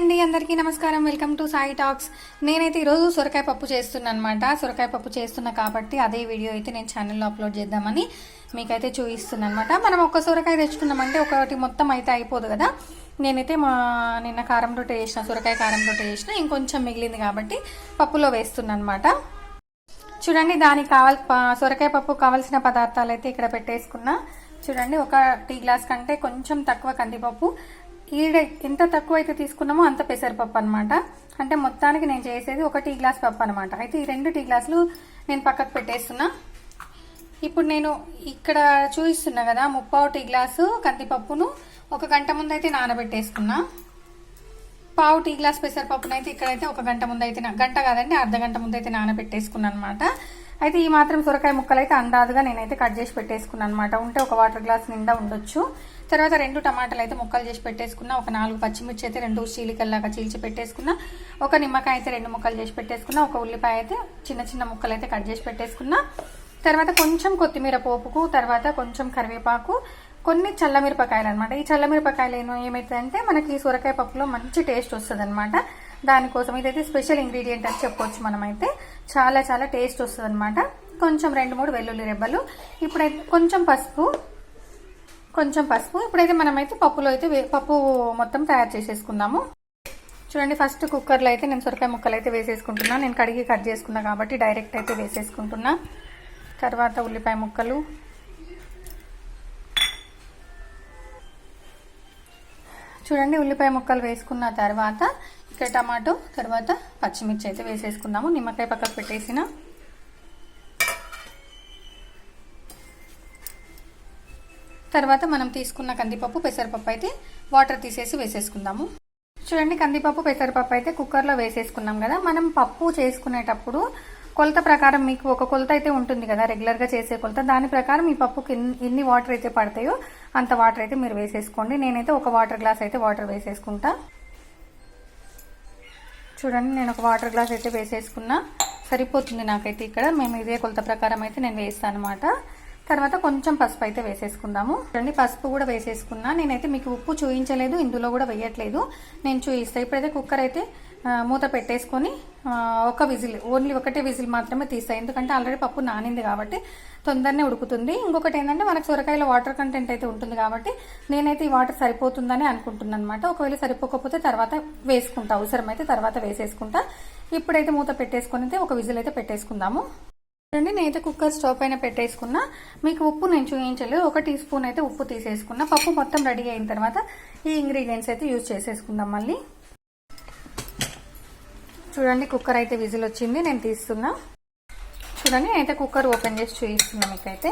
అండి అందరికీ నమస్కారం. Welcome to Sai talks. నేనైతే ఈరోజు సొరకాయ పప్పు చేస్తున్నాను అనమాట సొరకాయ పప్పు చేస్తున్నా కాబట్టి అదే వీడియో అయితే నేను ఛానల్లో అప్లోడ్ చేద్దామని మీకైతే చూపిస్తున్నాను అనమాట మనం ఒక సొరకాయ తెచ్చుకున్నామంటే ఒకటి మొత్తం అయితే అయిపోదు కదా. నేనైతే మా నిన్న కారం రొట్టె చేసిన సొరకాయ కారం రొట్టె చేసిన ఇంకొంచెం మిగిలింది కాబట్టి పప్పులో వేస్తున్నాను అనమాట చూడండి దానికి కావాల్ సొరకాయ పప్పు కావాల్సిన పదార్థాలు అయితే ఇక్కడ పెట్టేసుకున్నా. చూడండి ఒక టీ గ్లాస్ కంటే కొంచెం తక్కువ కందిపప్పు ఈడ ఎంత తక్కువ అయితే తీసుకున్నామో అంత పెసరపప్పు అనమాట అంటే మొత్తానికి నేను చేసేది ఒక టీ గ్లాస్ పప్పు అనమాట అయితే ఈ రెండు టీ గ్లాసులు నేను పక్కకు పెట్టేస్తున్నా. ఇప్పుడు నేను ఇక్కడ చూపిస్తున్నా కదా ముప్పావు టీ గ్లాసు కందిపప్పును ఒక గంట ముందు అయితే నానబెట్టేసుకున్నా. పావు టీ గ్లాస్ పెసరపప్పునైతే ఇక్కడైతే ఒక గంట ముందు అయితే గంట కాదండి అర్ధ గంట ముందు అయితే నానబెట్టేసుకున్నాను అనమాట అయితే ఈ మాత్రం సొరకాయ ముక్కలు అయితే అందాదుగా నేనైతే కట్ చేసి పెట్టేసుకున్నాను అనమాట ఉంటే ఒక వాటర్ గ్లాస్ నిండా ఉండొచ్చు. తర్వాత రెండు టమాటాలు అయితే ముక్కలు చేసి పెట్టేసుకున్నా ఒక నాలుగు పచ్చిమిర్చి అయితే రెండు చీలికల్లాగా చీల్చి పెట్టేసుకున్నా ఒక నిమ్మకాయ అయితే రెండు ముక్కలు చేసి పెట్టేసుకున్నా ఒక ఉల్లిపాయ అయితే చిన్న చిన్న ముక్కలు అయితే కట్ చేసి పెట్టేసుకున్నా. తర్వాత కొంచెం కొత్తిమీర పోపుకు తర్వాత కొంచెం కరివేపాకు కొన్ని చల్లమిరపకాయలు అనమాట ఈ చల్లమిరపకాయలు ఏమైతే ఏమవుతుందంటే మనకి సొరకాయ పప్పులో మంచి టేస్ట్ వస్తుంది అనమాట దానికోసం ఇదైతే స్పెషల్ ఇంగ్రీడియంట్ అని చెప్పొచ్చు మనమైతే. చాలా చాలా టేస్ట్ వస్తుంది అనమాట కొంచెం రెండు మూడు వెల్లుల్లి రెబ్బలు. ఇప్పుడైతే కొంచెం పసుపు. కొంచెం పసుపు. ఇప్పుడైతే మనమైతే పప్పులో అయితే వే- పప్పు మొత్తం తయారు చేసేసుకుందాము. చూడండి ఫస్ట్ కుక్కర్లో అయితే నేను సొరకాయ ముక్కలు అయితే వేసేసుకుంటున్నా. నేను కడిగి కట్ చేసుకున్నా కాబట్టి డైరెక్ట్ అయితే వేసేసుకుంటున్నా. తర్వాత ఉల్లిపాయ ముక్కలు. చూడండి ఉల్లిపాయ ముక్కలు వేసుకున్న తర్వాత ఇక్కడ టమాటో తర్వాత పచ్చిమిర్చి అయితే వేసేసుకుందాము. నిమ్మకాయ పక్కకు పెట్టేసిన. తర్వాత మనం తీసుకున్న కందిపప్పు పెసరపప్పు అయితే వాటర్ తీసేసి వేసేసుకుందాము. చూడండి కందిపప్పు పెసరపప్పు అయితే కుక్కర్లో వేసేసుకున్నాం కదా. మనం పప్పు చేసుకునేటప్పుడు కొలత ప్రకారం మీకు ఒక కొలత అయితే ఉంటుంది కదా రెగ్యులర్గా చేసే కొలత. దాని ప్రకారం ఈ పప్పుకి ఎన్ని- వాటర్ అయితే పడతాయో అంత వాటర్ అయితే మీరు వేసేసుకోండి. నేనైతే ఒక వాటర్ గ్లాస్ అయితే వాటర్ వేసేసుకుంటా. చూడండి నేను ఒక వాటర్ గ్లాస్ అయితే వేసేసుకున్నా. సరిపోతుంది నాకైతే ఇక్కడ. మేము ఇదే కొలత ప్రకారం అయితే నేను వేస్తాను అనమాట తర్వాత కొంచెం పసుపు అయితే వేసేసుకుందాము. చూడండి పసుపు కూడా వేసేసుకున్నా. నేనైతే మీకు ఉప్పు చూపించలేదు ఇందులో కూడా వేయట్లేదు. నేను చూపిస్తాను ఇప్పుడైతే కుక్కర్ అయితే మూత పెట్టేసుకొని ఒక విజిల్ ఓన్లీ ఒకటే విజిల్ మాత్రమే తీస్తాయి. ఎందుకంటే ఆల్రెడీ పప్పు నానింది కాబట్టి తొందరనే ఉడుకుతుంది. ఇంకొకటి ఏంటంటే మనకు సొరకాయలో వాటర్ కంటెంట్ అయితే ఉంటుంది కాబట్టి నేనైతే ఈ వాటర్ సరిపోతుందని అనుకుంటున్నాను అనమాట ఒకవేళ సరిపోకపోతే తర్వాత వేసుకుంటా. అవసరమైతే తర్వాత వేసేసుకుంటా. ఇప్పుడైతే మూత పెట్టేసుకొని అయితే ఒక విజిల్ అయితే పెట్టేసుకుందాము. చూడండి నేనైతే కుక్కర్ స్టవ్ పైన పెట్టేసుకున్నా. మీకు ఉప్పు నేను చూపించలేదు. ఒక టీ స్పూన్ అయితే ఉప్పు తీసేసుకున్నా. పప్పు మొత్తం రెడీ అయిన తర్వాత ఈ ఇంగ్రీడియంట్స్ అయితే యూజ్ చేసేసుకుందాం మళ్ళీ. చూడండి కుక్కర్ అయితే విజిల్ వచ్చింది నేను తీస్తున్నా. చూడండి నేనైతే కుక్కర్ ఓపెన్ చేసి చూపిస్తున్నా మీకైతే.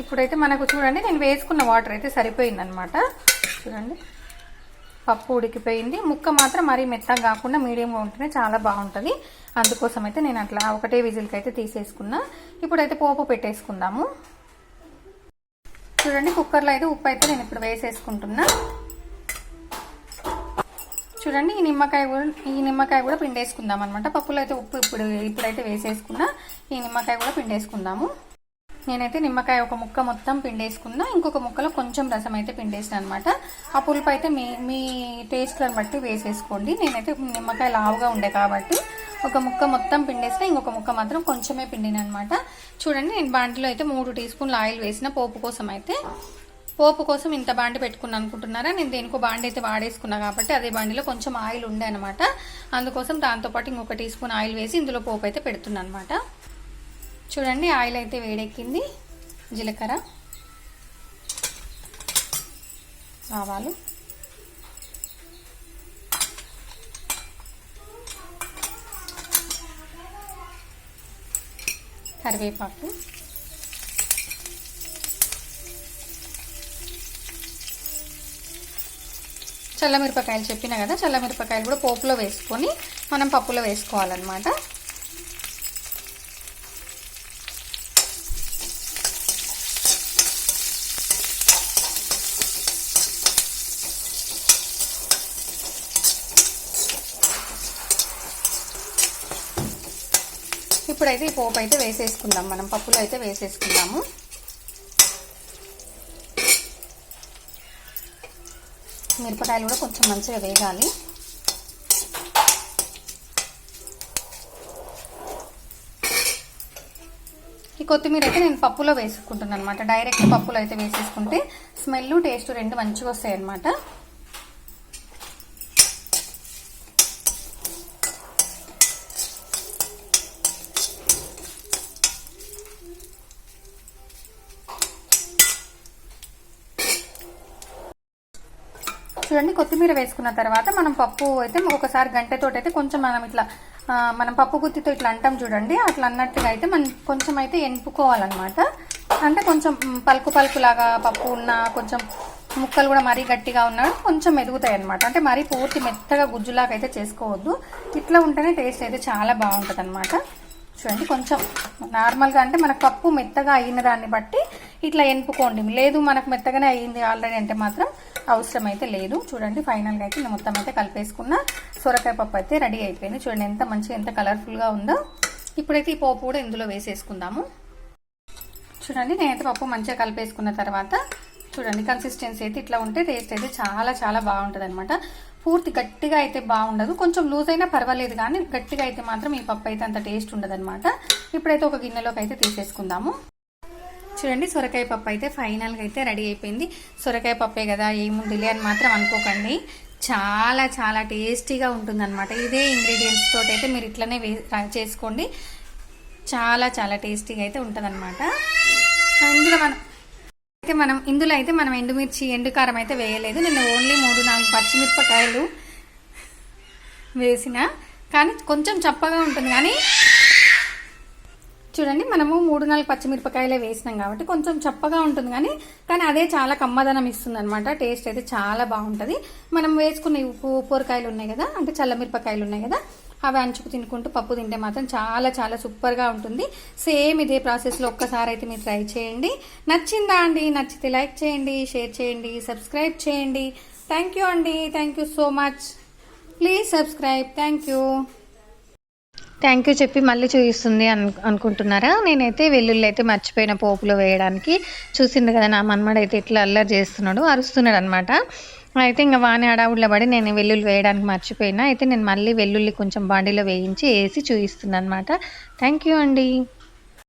ఇప్పుడైతే మనకు చూడండి నేను వేసుకున్న వాటర్ అయితే సరిపోయిందనమాట. చూడండి పప్పు ఉడికిపోయింది. ముక్క మాత్రం మరీ మెత్తగా కాకుండా మీడియంగా ఉంటేనే చాలా బాగుంటుంది. అందుకోసం అయితే నేను అట్లా ఒకటే విజిల్కి అయితే తీసేసుకున్నా. ఇప్పుడైతే పోపు పెట్టేసుకుందాము. చూడండి కుక్కర్లో అయితే ఉప్పు అయితే నేను ఇప్పుడు వేసేసుకుంటున్నా. చూడండి ఈ నిమ్మకాయ కూడా ఈ నిమ్మకాయ కూడా పిండేసుకుందాం అనమాట పప్పులో అయితే ఉప్పు ఇప్పుడు ఇప్పుడైతే వేసేసుకున్నా ఈ నిమ్మకాయ కూడా పిండేసుకుందాము. నేనైతే నిమ్మకాయ ఒక ముక్క మొత్తం పిండేసుకున్నా ఇంకొక ముక్కలో కొంచెం రసం అయితే పిండేసిన అనమాట ఆ పులుపు అయితే మీ మీ టేస్ట్లను బట్టి వేసేసుకోండి. నేనైతే నిమ్మకాయ లావుగా ఉండే కాబట్టి ఒక ముక్క మొత్తం పిండేస్తే ఇంకొక ముక్క మాత్రం కొంచెమే పిండిన అనమాట చూడండి నేను బాండిలో అయితే మూడు టీ స్పూన్ల ఆయిల్ వేసిన పోపు కోసం అయితే. పోపు కోసం ఇంత బాండి పెట్టుకున్నాను అనుకుంటున్నారా? నేను దేనికో బాండి అయితే వాడేసుకున్నా కాబట్టి అదే బాండిలో కొంచెం ఆయిల్ ఉండే అనమాట అందుకోసం దాంతోపాటు ఇంకొక టీ స్పూన్ ఆయిల్ వేసి ఇందులో పోపు అయితే పెడుతున్నాను అనమాట చూడండి ఆయిల్ అయితే వేడెక్కింది. జీలకర్ర ఆవాలు. కరివేపాకు. చల్లమిరపకాయలు చెప్పిన కదా చల్లమిరపకాయలు కూడా పోపులో వేసుకొని మనం పప్పులో వేసుకోవాలన్నమాట. ఇప్పుడైతే ఈ పోపు అయితే వేసేసుకుందాం. మనం పప్పులో అయితే వేసేసుకుందాము. మిరపకాయలు కూడా కొంచెం మంచిగా వేగాలి. ఈ కొత్తిమీర అయితే నేను పప్పులో వేసుకుంటున్నాను అనమాట. డైరెక్ట్ పప్పులో అయితే వేసేసుకుంటే స్మెల్ టేస్ట్ రెండు మంచిగా వస్తాయి అనమాట చూడండి కొత్తిమీర వేసుకున్న తర్వాత మనం పప్పు అయితే ఒకసారి గంటతో అయితే కొంచెం మనం ఇట్లా మనం పప్పు గుత్తితో ఇట్లా అంటాం చూడండి. అట్లా అన్నట్టుగా అయితే మనం కొంచెం అయితే ఎనుపుకోవాలన్నమాట అంటే కొంచెం పలుకు పలుకులాగా పప్పు ఉన్న కొంచెం ముక్కలు కూడా మరీ గట్టిగా ఉన్నా కొంచెం ఎదుగుతాయి అనమాట అంటే మరీ పూర్తి మెత్తగా గుజ్జులాగా అయితే చేసుకోవద్దు. ఇట్లా ఉంటేనే టేస్ట్ అయితే చాలా బాగుంటుంది అనమాట చూడండి కొంచెం నార్మల్గా అంటే మనకు పప్పు మెత్తగా అయిన దాన్ని బట్టి ఇట్లా ఎనుపుకోండి లేదు మనకు మెత్తగానే అయ్యింది ఆల్రెడీ అంటే మాత్రం అవసరం అయితే లేదు. చూడండి ఫైనల్గా అయితే నేను మొత్తం అయితే కలిపేసుకున్న. సొరకాయ పప్పు అయితే రెడీ అయిపోయింది. చూడండి ఎంత మంచిగా ఎంత కలర్ఫుల్గా ఉందో. ఇప్పుడైతే ఈ పోపు కూడా ఇందులో వేసేసుకుందాము. చూడండి నేనైతే పప్పు మంచిగా కలిపేసుకున్న తర్వాత చూడండి కన్సిస్టెన్సీ అయితే ఇట్లా ఉంటే టేస్ట్ అయితే చాలా చాలా బాగుంటుంది అనమాట పూర్తి గట్టిగా అయితే బాగుండదు. కొంచెం లూజ్ అయినా పర్వాలేదు కానీ గట్టిగా అయితే మాత్రం ఈ పప్పు అయితే అంత టేస్ట్ ఉండదు అనమాట ఇప్పుడైతే ఒక గిన్నెలోకి అయితే తీసేసుకుందాము. చూడండి సొరకాయ పప్పు అయితే ఫైనల్గా అయితే రెడీ అయిపోయింది. సొరకాయ పప్పే కదా ఏముందిలే అని మాత్రం అనుకోకండి. చాలా చాలా టేస్టీగా ఉంటుందన్నమాట. ఇదే ఇంగ్రీడియంట్స్ తోటి అయితే మీరు ఇట్లనే వే చేసుకోండి. చాలా చాలా టేస్టీగా అయితే ఉంటుందన్నమాట. ఇందులో మనం అయితే మనం ఇందులో అయితే మనం ఎండుమిర్చి ఎండు కారం అయితే వేయలేదు. నేను ఓన్లీ మూడు నాలుగు పచ్చిమిరపకాయలు వేసిన. కానీ కొంచెం చప్పగా ఉంటుంది. కానీ చూడండి మనము మూడు నాలుగు పచ్చిమిరపకాయలే వేసినాం కాబట్టి కొంచెం చప్పగా ఉంటుంది కానీ కానీ అదే చాలా కమ్మదనం ఇస్తుంది అనమాట టేస్ట్ అయితే చాలా బాగుంటుంది. మనం వేసుకున్న ఉప్పు ఉప్పొరకాయలు ఉన్నాయి కదా అంటే చల్లమిరపకాయలు ఉన్నాయి కదా అవి అంచుకు తినుకుంటూ పప్పు తింటే మాత్రం చాలా చాలా సూపర్గా ఉంటుంది. సేమ్ ఇదే ప్రాసెస్లో ఒక్కసారి అయితే మీరు ట్రై చేయండి. నచ్చిందా అండి? నచ్చితే లైక్ చేయండి షేర్ చేయండి సబ్స్క్రైబ్ చేయండి. థ్యాంక్ యూ అండి. Thank you so much please subscribe thank you thank you చెప్పి మళ్ళీ చూపిస్తుంది అను అనుకుంటున్నారా? నేనైతే వెల్లుల్లి అయితే మర్చిపోయిన పోపులో వేయడానికి చూసింది కదా నా మనమడు అయితే ఇట్లా అల్లరి చేస్తున్నాడు అరుస్తున్నాడు అనమాట అయితే ఇంకా వాని అడావుడిలో పడి నేను వెల్లుల్లి వేయడానికి మర్చిపోయినా అయితే నేను మళ్ళీ వెల్లుల్లి కొంచెం బాడీలో వేయించి వేసి చూపిస్తున్నాను అనమాట. థ్యాంక్ యూ అండి.